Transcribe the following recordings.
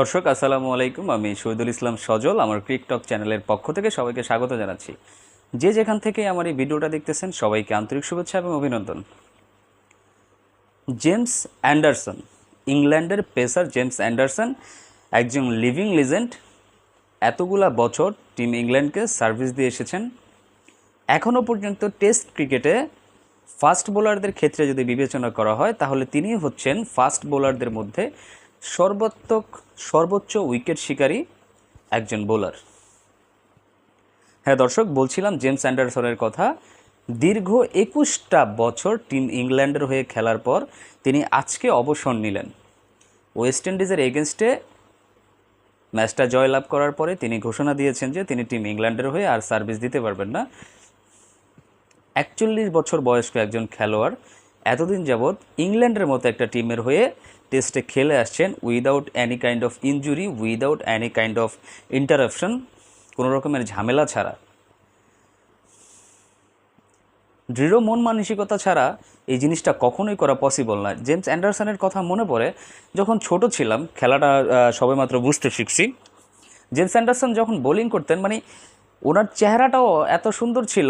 দর্শক, আসসালামু আলাইকুম। আমি শহীদুল ইসলাম সজল, আমার ক্রিকটক চ্যানেলের পক্ষ থেকে সবাইকে স্বাগত জানাচ্ছি। যে যেখান থেকে আমার এই ভিডিওটা দেখতেছেন, সবাইকে আন্তরিক শুভেচ্ছা এবং অভিনন্দন। জেমস অ্যান্ডারসন, ইংল্যান্ডের পেসার জেমস অ্যান্ডারসন, একজন লিভিং লিজেন্ড, এতগুলা বছর টিম ইংল্যান্ডকে সার্ভিস দিয়ে এসেছেন। এখনও পর্যন্ত টেস্ট ক্রিকেটে ফাস্ট বোলারদের ক্ষেত্রে যদি বিবেচনা করা হয়, তাহলে তিনি হচ্ছেন ফাস্ট বোলারদের মধ্যে সর্বাত্মক, সর্বোচ্চ উইকেট শিকারী একজন বোলার। হ্যাঁ দর্শক, বলছিলাম জেমস অ্যান্ডারসনের কথা। দীর্ঘ একুশটা বছর টিম ইংল্যান্ডের হয়ে খেলার পর তিনি আজকে অবসর নিলেন। ওয়েস্ট ইন্ডিজের এগেনস্টে ম্যাচটা জয়লাভ করার পরে তিনি ঘোষণা দিয়েছেন যে তিনি টিম ইংল্যান্ডের হয়ে আর সার্ভিস দিতে পারবেন না। একচল্লিশ বছর বয়স্ক একজন খেলোয়াড়, এতদিন যাবৎ ইংল্যান্ডের মতো একটা টিমের হয়ে টেস্টে খেলে আসছেন without any kind of injury without any kind of interruption কোনো রকমের ঝামেলা ছাড়া। দৃঢ় মন মানসিকতা ছাড়া এই জিনিসটা কখনোই করা পসিবল না। জেমস অ্যান্ডারসনের কথা মনে পড়ে, যখন ছোট ছিলাম, খেলাটা সবেমাত্র বুঝতে শিখছি। জেমস অ্যান্ডারসন যখন বোলিং করতেন মানে ওনার চেহারাটাও এত সুন্দর ছিল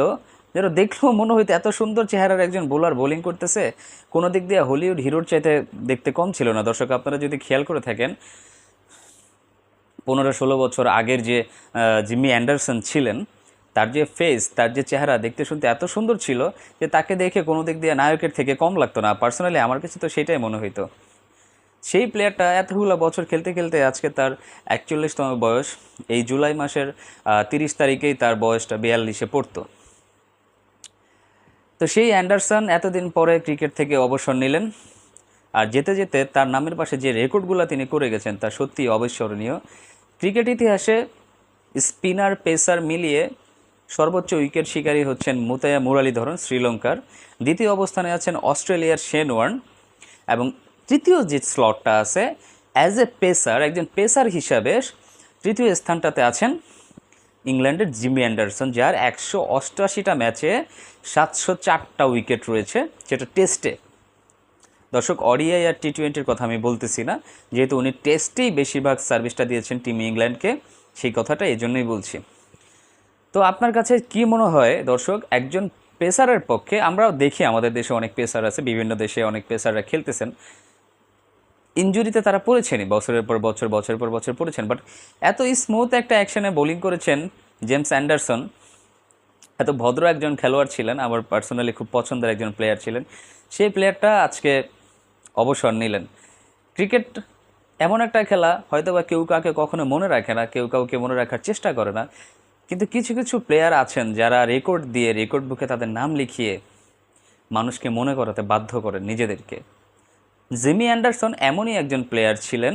যেন দেখলেও মনে হইতো এত সুন্দর চেহারার একজন বোলার বোলিং করতেছে, কোনো দিক দিয়ে হলিউড হিরোর চাইতে দেখতে কম ছিল না। দর্শক, আপনারা যদি খেয়াল করে থাকেন, পনেরো ষোলো বছর আগের যে জিমি অ্যান্ডারসন ছিলেন, তার যে ফেস তার যে চেহারা দেখতে শুনতে এত সুন্দর ছিল যে তাকে দেখে কোনো দিক দিয়ে নায়কের থেকে কম লাগতো না। পার্সোনালি আমার কাছে তো সেটাই মনে হইতো। সেই প্লেয়ারটা এতগুলো বছর খেলতে খেলতে আজকে তার একচল্লিশতম বয়স। এই জুলাই মাসের তিরিশ তারিখেই তার বয়সটা বিয়াল্লিশে পড়তো। তো সেই অ্যান্ডারসন এতদিন পরে ক্রিকেট থেকে অবসর নিলেন। আর যেতে যেতে তার নামের পাশে যে রেকর্ডগুলো তিনি করে গেছেন তা সত্যি অবিস্মরণীয়। ক্রিকেট ইতিহাসে স্পিনার, পেসার মিলিয়ে সর্বোচ্চ উইকেট শিকারী হচ্ছেন মুতায়া মুরালীধরন, শ্রীলঙ্কার। দ্বিতীয় অবস্থানে আছেন অস্ট্রেলিয়ার শেন ওয়ার্ন। এবং তৃতীয় যে স্লটটা আছে অ্যাজ এ পেসার একজন পেসার হিসাবে তৃতীয় স্থানটাতে আছেন ইংল্যান্ডের জিমি অ্যান্ডারসন, যার একশো অষ্টআশিটা ম্যাচে সাতশো চারটা উইকেট রয়েছে যেটা টেস্টে। দর্শক অডিআই আর টি টোয়েন্টির কথা আমি বলতেছি না, যেহেতু উনি টেস্টেই বেশিরভাগ সার্ভিসটা দিয়েছেন টিম ইংল্যান্ডকে, সেই কথাটা এই জন্যই বলছি। তো আপনার কাছে কি মনে হয় দর্শক, একজন পেসারের পক্ষে, আমরাও দেখি আমাদের দেশে অনেক পেসার আছে, বিভিন্ন দেশে অনেক পেসাররা খেলতেছেন ইঞ্জুরিতে তারা পড়েছেনই, বছরের পর বছর, বছরের পর বছর পড়েছেন। বাট এত স্মুথ একটা অ্যাকশনে বোলিং করেছেন জেমস অ্যান্ডারসন এত ভদ্র একজন খেলোয়াড় ছিলেন, আমার পার্সোনালি খুব পছন্দের একজন প্লেয়ার ছিলেন। সেই প্লেয়ারটা আজকে অবসর নিলেন। ক্রিকেট এমন একটা খেলা হয়তো বা কেউ কাউকে কখনো মনে রাখে না, কেউ কাউকে মনে রাখার চেষ্টা করে না। কিন্তু কিছু কিছু প্লেয়ার আছেন যারা রেকর্ড দিয়ে রেকর্ড বুকে তাদের নাম লিখিয়ে মানুষকে মনে করাতে বাধ্য করেন নিজেদেরকে। জিমি অ্যান্ডারসন এমনই একজন প্লেয়ার ছিলেন,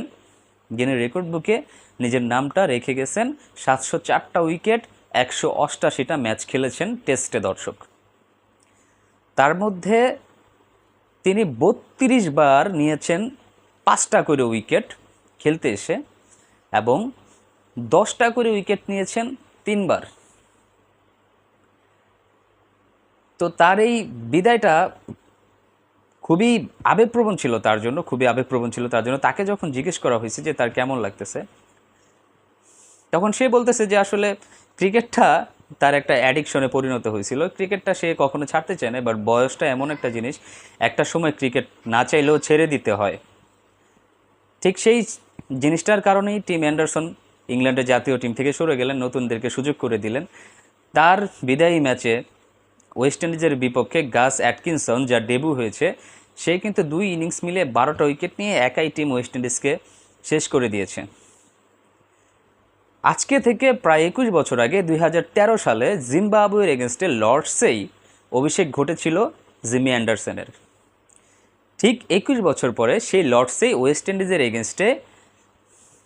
যিনি রেকর্ড বুকে নিজের নামটা রেখে গেছেন, সাতশো চারটা উইকেট একশো অষ্টাশিটা ম্যাচ খেলেছেন টেস্টে দর্শক। তার মধ্যে তিনি বত্রিশ বার নিয়েছেন পাঁচটা করে উইকেট খেলতে এসে এবং দশটা করে উইকেট নিয়েছেন তিনবার। তো তার এই বিদায়টা খুবই আবেগপ্রবণ ছিল তার জন্য, খুবই আবেগপ্রবণ ছিল তার জন্য। তাকে যখন জিজ্ঞেস করা হয়েছে যে তার কেমন লাগতেছে, তখন সে বলতেছে যে আসলে ক্রিকেটটা তার একটা অ্যাডিকশনে পরিণত হয়েছিল। ক্রিকেটটা সে কখনো ছাড়তে চায় না বাট বয়সটা এমন একটা জিনিস, একটা সময় ক্রিকেট না চাইলেও ছেড়ে দিতে হয়। ঠিক সেই জিনিসটার কারণেই টিম অ্যান্ডারসন ইংল্যান্ডের জাতীয় টিম থেকে সরে গেলেন, নতুনদেরকে সুযোগ করে দিলেন। তার বিদায়ী ম্যাচে ওয়েস্ট ইন্ডিজের বিপক্ষে গাস অ্যাটকিনসন, যার ডেবু হয়েছে, সে কিন্তু দুই ইনিংস মিলে বারোটা উইকেট নিয়ে একাই টিম ওয়েস্ট ইন্ডিজকে শেষ করে দিয়েছে। আজকে থেকে প্রায় একুশ বছর আগে দুই হাজার তেরো সালে জিম্বাবুয়ের এগেনস্টে লর্ডসেই অভিষেক ঘটেছিল জিমি অ্যান্ডারসনের। ঠিক একুশ বছর পরে সেই লর্ডসেই ওয়েস্ট ইন্ডিজের এগেনস্টে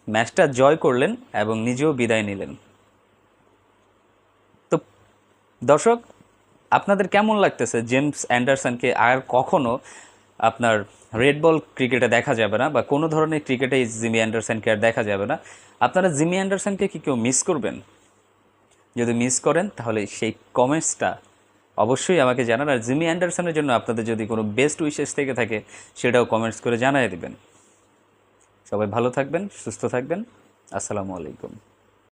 ম্যাচটা জয় করলেন এবং নিজেও বিদায় নিলেন। তো দর্শক আপনাদের কেমন লাগতেছে? জেমস অ্যান্ডারসনকে আর কখনো আপনার রেড বল ক্রিকেটে দেখা যাবে না বা কোনো ধরনের ক্রিকেটে জিমি অ্যান্ডারসনকে আর দেখা যাবে না? আপনারা জিমি অ্যান্ডারসনকে কি কেউ মিস করবেন? যদি মিস করেন, তাহলে সেই কমেন্টসটা অবশ্যই আমাকে জানান। আর জিমি অ্যান্ডারসনের জন্য আপনাদের যদি কোনো বেস্ট উইশেস থেকে থাকে, সেটাও কমেন্টস করে জানিয়ে দেবেন। সবাই ভালো থাকবেন, সুস্থ থাকবেন। আসসালামু আলাইকুম।